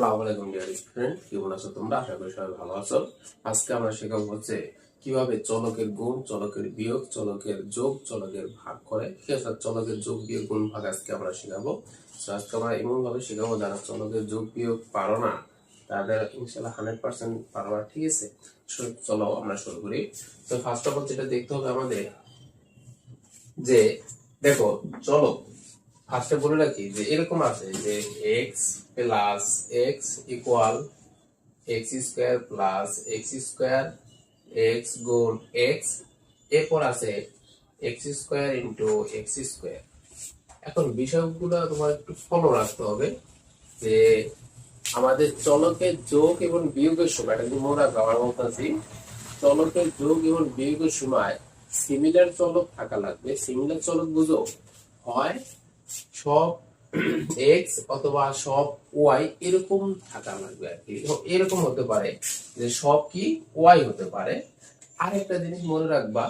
এমন ভাবে শেখাবো যারা চলকের যোগ, বিয়োগ পারো না, তাদের ইনশাল্লাহ হান্ড্রেড পার্সেন্ট পারবা ঠিক আছে? চলো আমরা শুরু করি। তো ফার্স্ট অফ যেটা দেখতে হবে আমাদের যে, দেখো, চলো ফার্স্টে বলে রাখি যে এরকম আছে যে x plus x equal x square plus x square x গুণ এক্স এরপর আছে x square into x square এখন বিষয়গুলো তোমার একটু ফলো রাখতে হবে যে আমাদের চলকের যোগ এবং বিয়োগের সময়, এটা কিন্তু মনে রাখব আমার বলতেছি, চলকের যোগ এবং বিয়োগের সময় সিমিলার চলক থাকা লাগবে। সিমিলার চলক বুঝো? হয় সব এক্স অথবা সব ওয়াই এরকম থাকা লাগবে আর কি। এরকম হতে পারে যে সব কি ওয়াই হতে পারে। আরেকটা জিনিস মনে রাখবা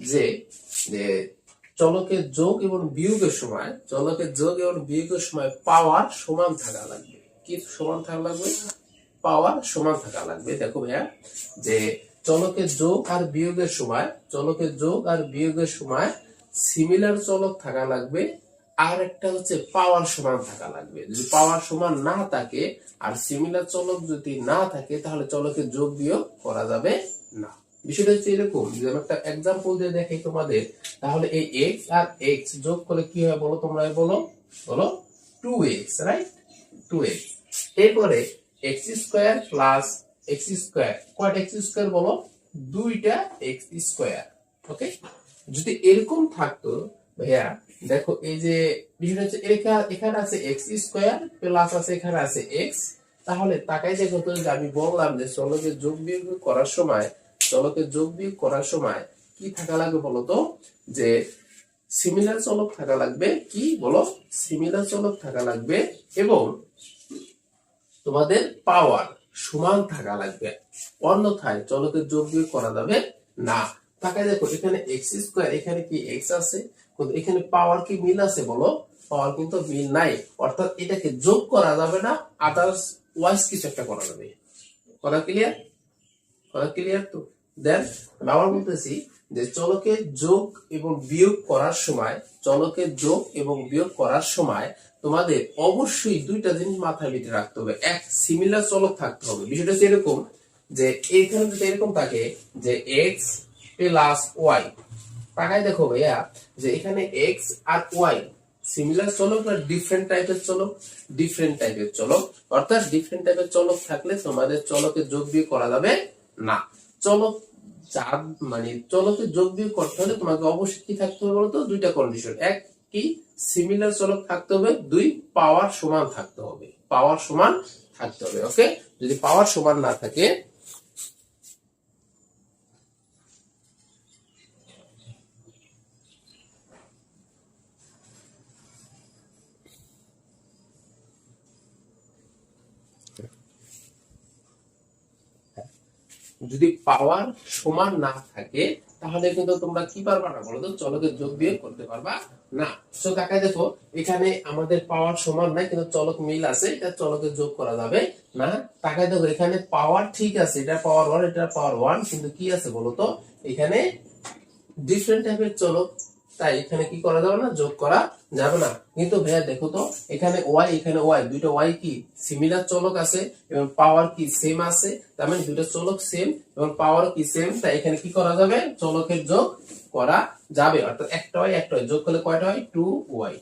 যে চলকের যোগ এবং বিয়োগের সময়, চলকের যোগ এবং বিয়োগের সময় পাওয়ার সমান থাকা লাগবে। কি সমান থাকা লাগবে? পাওয়ার সমান থাকা লাগবে। দেখো ভাইয়া, যে চলকের যোগ আর বিয়োগের সময়, চলকের যোগ আর বিয়োগের সময় সিমিলার চলক থাকা লাগবে। আর একটা হচ্ছে পাওয়ার সমান থাকা লাগবে। যদি পাওয়ার সমান না থাকে, আর সিমিলার চলক যদি না থাকে, তাহলে চলকের যোগ বিয়োগ করা যাবে না। বিষয়টা হচ্ছে এরকম যে আমি একটা এক্সাম্পল দিয়ে দেখাই তোমাদের, তাহলে এই এক্স আর এক্স যোগ করে কি হয় বলো তোমরা বলো? বলো two x right two x এরপরে x square plus x square কয়টা এক্স স্কোয়ার বলো? দুইটা এক্স স্কোয়ার ওকে যদি এরকম থাকতো, ভাইয়া দেখো, এই যে বিষয়টা হচ্ছে, এখা- এখানে আছে এক্স স্কোয়ার প্লাস আছে, এখানে আছে এক্স তাহলে তাকাই দেখো তো, যে আমি বললাম যে চলকে যোগ বিয়োগ করার সময়, চলকে যোগ বিয়োগ করার সময় কি থাকা লাগবে বলতো যে সিমিলার চলক থাকা লাগবে কি বলো? সিমিলার চলক থাকা লাগবে এবং তোমাদের পাওয়ার সমান থাকা লাগবে। অন্যথায় চলকের যোগ বিয়োগ করা যাবে না। তাকায় দেখো, এখানে এক্স স্কোয়ার এখানে কি এক্স আছে? কিন্তু এখানে পাওয়ার কি মিল আছে বলো? পাওয়ার কিন্তু মিল নাই। অর্থাৎ এটাকে যোগ করা যাবে না আদার্স ওয়াইজ কিছু একটা করা যাবে। করা ক্লিয়ার করা ক্লিয়ার তো? দেন আমি আবার বলতেছি যে চলকের যোগ এবং বিয়োগ করার সময় চলকের যোগ এবং বিয়োগ করার সময় তোমাদের অবশ্যই দুইটা জিনিস মাথায় ভিতরে রাখতে হবে। এক সিমিলার চলক থাকতে হবে। বিষয়টা হচ্ছে এরকম যে এখানে যদি এরকম থাকে যে এক্স প্লাস ওয়াই তাকাই দেখো ভাইয়া, যে এখানে এক্স আর ওয়াই সিমিলার চলক না ডিফারেন্ট টাইপের চলক? ডিফারেন্ট টাইপের চলক। অর্থাৎ ডিফারেন্ট টাইপের চলক থাকলে তোমাদের চলকে যোগ বিয়োগ করা যাবে না। চলক চার মানে চলকে যোগ বিয়োগ করতে হলে তোমাকে অবশ্যই কি থাকতে হবে বলতো? দুইটা কন্ডিশন এক কি সিমিলার চলক থাকতে হবে। দুই পাওয়ার সমান থাকতে হবে। পাওয়ার সমান থাকতে হবে ওকে যদি পাওয়ার সমান না থাকে যদি পাওয়ার সমান না থাকে, তাহলে কিন্তু তোমরা কি পারবা না বলো তো? চলকের যোগ দিয়ে করতে পারবা না। তো তাকায় দেখো, এখানে আমাদের পাওয়ার সমান নাই, কিন্তু চলক মিল আছে, এটা চলকের যোগ করা যাবে না। তাকায় দেখো, এখানে পাওয়ার ঠিক আছে, এটা পাওয়ার ওয়ান এটা পাওয়ার ওয়ান কিন্তু কি আছে বলো তো? এখানে ডিফারেন্ট টাইপের চলক তাই এখানে কি করা যাবে না? যোগ করা যাবে না। কিন্তু ভাইয়া দেখো তো, এখানে ওয়াই এখানে ওয়াই দুইটা ওয়াই কি সিমিলার চলক আছে এবং পাওয়ার কি সেম আছে? তার মানে চলক সেম এবং পাওয়ার কি সেম তাই এখানে কি করা যাবে? চলকের যোগ করা যাবে। অর্থাৎ একটা ওয়াই একটা ওয়াই যোগ করলে কয়টা হয়? টু ওয়াই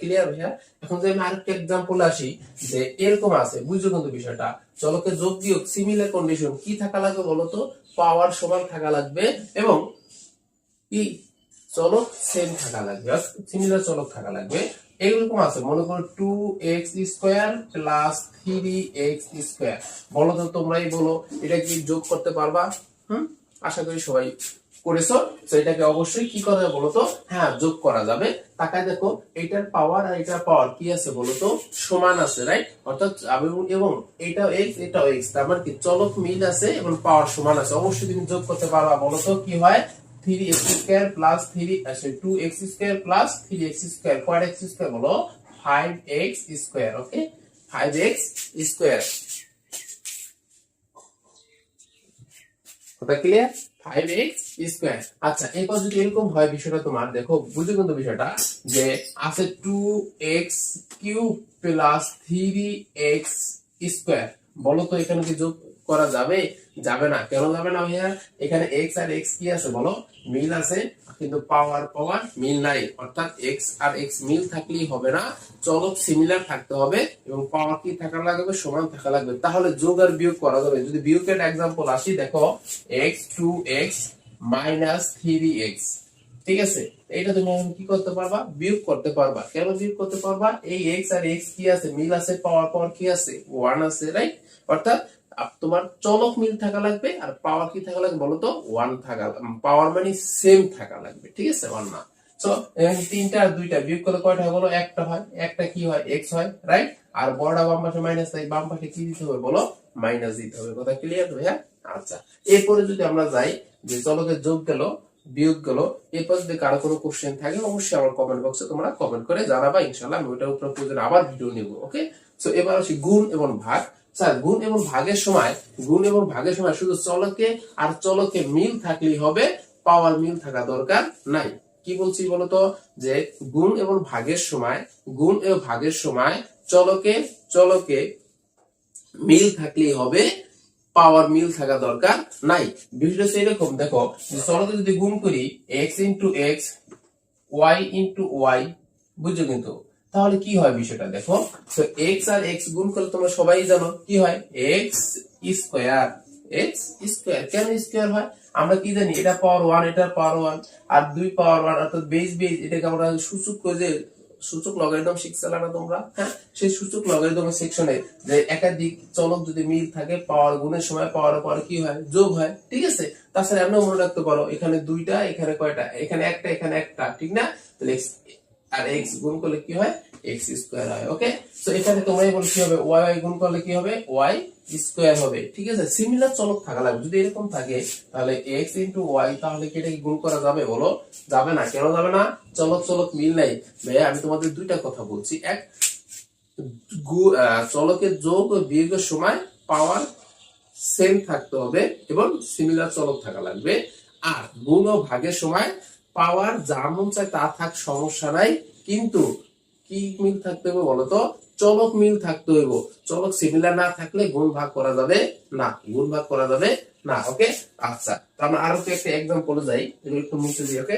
ক্লিয়ার ভাইয়া? এখন আসি, যে এরকম আছে, বুঝছ কিন্তু বিষয়টা? যোগ কন্ডিশন কি থাকা লাগবে বলতো পাওয়ার সমান থাকা লাগবে এবং কি চলক সেম থাকা লাগবে। সিমিলার চলক থাকা লাগবে। এইরকম আছে, মনে করো two x square plus three x square বলো তো তোমরাই বলো, এটা কি যোগ করতে পারবা? হুম? আশা করি সবাই করেছ। তো এটাকে অবশ্যই কি করা যাবে বলতো হ্যাঁ যোগ করা যাবে। তাকায় দেখো, এটার পাওয়ার আর এটার পাওয়ার কি আছে বলতো সমান আছে রাইট অর্থাৎ এবং- এটাও এক্স এটাও এক্স তার মানে কি, চলক মিল আছে এবং পাওয়ার সমান আছে। অবশ্যই তুমি যোগ করতে পারবা। বলতো কি হয়? Three x plus three two x plus five square okay কথা আচ্ছা এরপর যদি এরকম হয় বিষয়টা তোমার, দেখো বুঝে কিন্তু বিষয়টা, যে আছে two x cube plus three x square বলো তো এখানে কি যোগ করা যাবে? যাবে না। কেন যাবে না ভাইয়া? এখানে এক্স আর এক্স কি আছে বলো? মিল আছে, কিন্তু পাওয়ার পাওয়ার মিল নাই। অর্থাৎ এক্স আর এক্স মিল থাকলেই হবে না। চলক সিমিলার থাকতে হবে এবং পাওয়ার কি থাকা লাগবে? সমান থাকা লাগবে। তাহলে যোগ আর বিয়োগ করা যাবে। যদি বিয়োগের এক্সাম্পল আসি, দেখো x two x minus three x ঠিক আছে? এটা তুমি কি করতে পারবা? বিয়োগ করতে পারবা। কেন বিয়োগ করতে পারবা? এই এক্স আর এক্স কি আছে? মিল আছে পাওয়ার পাওয়ার কি আছে? ওয়ান আছে রাইট অর্থাৎ আপ- তোমার চলক মিল থাকা লাগবে আর পাওয়ার কি থাকা লাগবে বলতো ওয়ান থাকা পাওয়ার মানে সেম থাকা লাগবে, ঠিক আছে? ওয়ান না। তো তিনটা আর দুইটা, বিয়োগ করলে কয়টা হয় বলো? একটা হয়। একটা কি হয়? এক্স হয় রাইট আর বড়টা বাম পাশে মাইনাস তাই বাম পাশে কি দিতে হবে বলো? মাইনাস দিতে হবে। কথা ক্লিয়ার ভাইয়া আচ্ছা। এরপরে যদি আমরা যাই, যে চলকের যোগ গেল, বিয়োগ গেল, এরপর যদি কারও কোনো কোশ্চেন থাকে, অবশ্যই আমার কমেন্ট বক্সে তোমরা কমেন্ট করে জানাবা। ইনশাল্লাহ আমি ওটার উপর আবার ভিডিও নিব ওকে সো এবার আসি গুণ এবং ভাগ। স্যার, গুণ এবং ভাগের সময়, গুণ এবং ভাগের সময় শুধু চলকে আর চলকে মিল থাকলেই হবে পাওয়ার মিল থাকা দরকার নাই। কি বলছি বলতো? যে গুণ এবং ভাগের সময়, গুণ এবং ভাগের সময় চলকে চলকে মিল থাকলেই হবে পাওয়ার মিল থাকা দরকার নাই। বিষয়টা হচ্ছে দেখো চলকে যদি গুণ করি x into x y into y বুঝছ কিন্তু? তাহলে কি হয় বিষয়টা? দেখো, তো এক্স আর এক্স গুণ করলে তোমরা সবাই জানো, কি হয়? এক্স স্কোয়ার এক্স স্কোয়ার কেন স্কোয়ার হয়? আমরা কি জানি, এটা পাওয়ার ওয়ান এটা পাওয়ার ওয়ান আর দুই পাওয়ার ওয়ান অর্থাৎ বেস বেস এটাকে আমরা সূচক করে সূচক লগারিদম শিখছিলে না তোমরা? হ্যাঁ? সেই সূচক লগারিদম সেকশনে যে একাধিক চলক যদি মিল থাকে পাওয়ার গুণের সময় পাওয়ার পর কি হয়? যোগ হয়, ঠিক আছে? তাছাড়া এমন মনে রাখতে পারো, এখানে দুইটা, এখানে কয়টা? এখানে একটা এখানে একটা, ঠিক না? তাহলে আর এক্স গুণ করলে কি হয়? এক্স স্কোয়ার হয় ওকে তো এখানে তোমরাই বলো কি হবে? ওয়াই ওয়াই গুণ করলে কি হবে? ওয়াই স্কোয়ার হবে, ঠিক আছে? সিমিলার চলক থাকা লাগবে। যদি এরকম থাকে, তাহলে এক্স ইন্টু ওয়াই তাহলে কি এটা কি গুণ করা যাবে বলো? যাবে না। কেন যাবে না? চলক চলক মিল নাই। ভাইয়া, আমি তোমাদের দুইটা কথা বলছি। এক চলকের যোগ ও বিয়োগের সময় পাওয়ার সেম থাকতে হবে এবং সিমিলার চলক থাকা লাগবে। আর গুণ ও ভাগের সময় পাওয়ার যা মন চায় তা থাক, সমস্যা নাই। কিন্তু কি মিল থাকতে হবে বলতো? চলক মিল থাকতে হইব। চলক সিমিলার না থাকলে গুণ ভাগ করা যাবে না। গুণ ভাগ করা যাবে না ওকে আচ্ছা তো আমরা আরও তো একটা এক্সাম্পল যাই। একটু মুছে দিই ওকে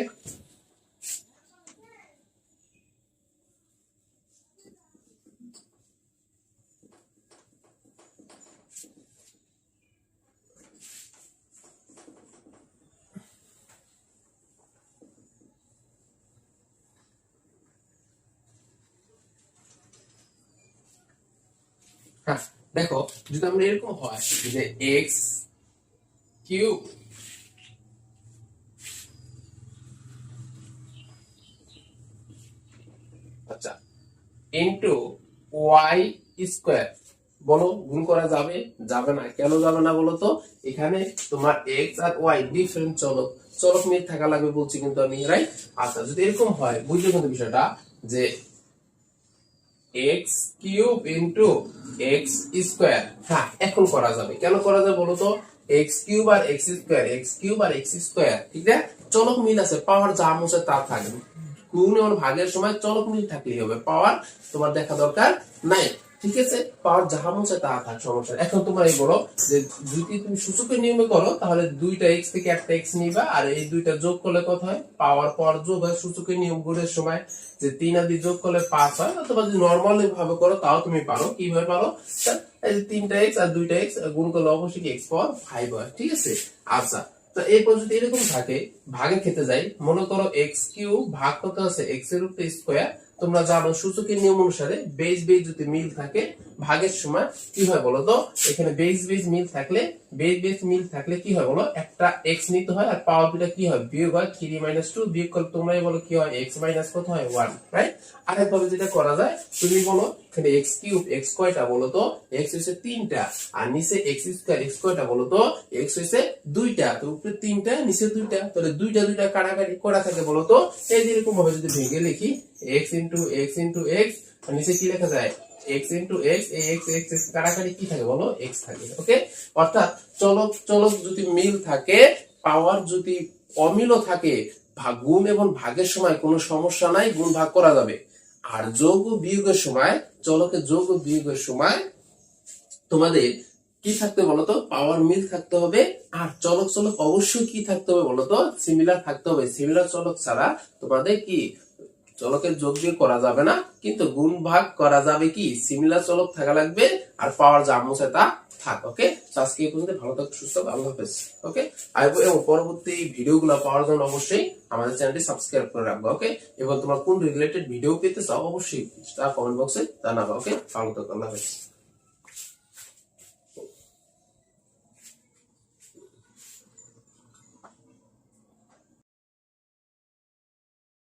হ্যাঁ দেখো, যদি আমরা এরকম হয় যে এক্স কিউব আচ্ছা ইন্টু ওয়াই স্কোয়ার বলো, গুণ করা যাবে যাবে না, কেন যাবে না বলো তো? এখানে তোমার এক্স আর ওয়াই ডিফারেন্ট চলক চলক মিল থাকা লাগবে বলছি কিন্তু আমি রাইট আচ্ছা যদি এরকম হয়, বুঝলে কিন্তু বিষয়টা যে x cube into x square. হ্যাঁ এখন করা যাবে। কেন করা যাবে বলতো এক্স কিউব আর এক্স স্কোয়ার, এক্স কিউব আর এক্স স্কোয়ার, ঠিক না চলক মিল আছে, পাওয়ার যা মুছে তা থাকবে। গুণ ভাগের সময় চলক মিল থাকলেই হবে, পাওয়ার তোমার দেখা দরকার নাই। ঠিক আছে, পাওয়ার যাহা মনে তা থাক, সমস্যা এখন তোমার এই বলো যে যদি তুমি সূচকের নিয়মে করো, তাহলে দুইটা এক্স থেকে একটা এক্স নিবা, আর এই দুইটা যোগ করলে কত হয়? পাওয়ার পর যোগ হয় সূচকের নিয়ম গুণের সময়। যে তিন আদি যোগ করলে পাঁচ হয়, অথবা যদি নর্মাল ভাবে করো, তাও তুমি পারো। কীভাবে পারো? তিনটা এক্স আর দুইটা এক্স গুণ করলে অবশ্যই এক্স পাওয়ার? ফাইভ হয়, ঠিক আছে? আচ্ছা তো এরপর যদি এরকম থাকে ভাগে খেতে যাই, মনে করো এক্স কিউ ভাগ কত আছে? এক্সের উপরে স্কোয়ার তোমরা জানো সূচকের নিয়ম অনুসারে বেস বেস যদি মিল থাকে, ভাগের সময় কি হয় বলো তো? এখানে বেস বেস মিল থাকলে বেস বেস মিল থাকলে কি হয় বলো? একটা এক্স নিতে হয় আর পাওয়ার দুটা কি হয়? বিয়োগ হয় থ্রি মাইনাস টু বিয়োগ করলে তোমরাই বলো কি হয়? এক্স মাইনাস কত হয়? ওয়ান রাইট আরেকভাবে যেটা করা যায়, তুমি বলো, এখানে এক্স কিউব এক্স কয়টা বলো তো? এক্স হচ্ছে তিনটা, আর নিচে এক্স স্কোয়ার এক্স কয়টা বলো তো? এক্স হচ্ছে দুইটা, তো উপরে তিনটা, নিচে দুইটা, তাহলে দুইটা দুইটা কাটাকাটি করা থাকে বলো তো? এই যেরকম ভাবে যদি ভেঙে লিখি x into x into x নিচে কি লেখা যায়? এক্স ইন্টু এক্স এই এক্স এক্স এক্স কাটাকাটি কি থাকে বলো? এক্স থাকে ওকে অর্থাৎ চলক চলক যদি মিল থাকে, পাওয়ার যদি অমিলও থাকে গুণ এবং ভাগের সময় কোনো সমস্যা নাই, গুণ ভাগ করা যাবে। আর যোগ ও বিয়োগের সময় চলকের যোগ ও বিয়োগের সময় তোমাদের কি থাকতে বলতো? পাওয়ার মিল থাকতে হবে, আর চলক চলক অবশ্যই কি থাকতে হবে বলতো? সিমিলার থাকতে হবে। সিমিলার চলক ছাড়া তোমাদের কি চলকের যোগ দিয়ে করা যাবে না, কিন্তু গুণ ভাগ করা যাবে কি? সিমিলার চলক থাকা লাগবে আর পাওয়ার যা মুছে তা থাক ওকে আজকে পর্যন্ত ভালো থাক, সুস্থ আল্লাহ হাফেজ ওকে এবং পরবর্তী ভিডিওগুলো পাওয়ার জন্য অবশ্যই আমাদের চ্যানেলটি সাবস্ক্রাইব করে রাখব ওকে এবং তোমার কোন রিলেটেড ভিডিও পেতে চাও, অবশ্যই তা কমেন্ট বক্সে জানাবে ওকে ভালো থাক, আল্লাহ হাফেজ।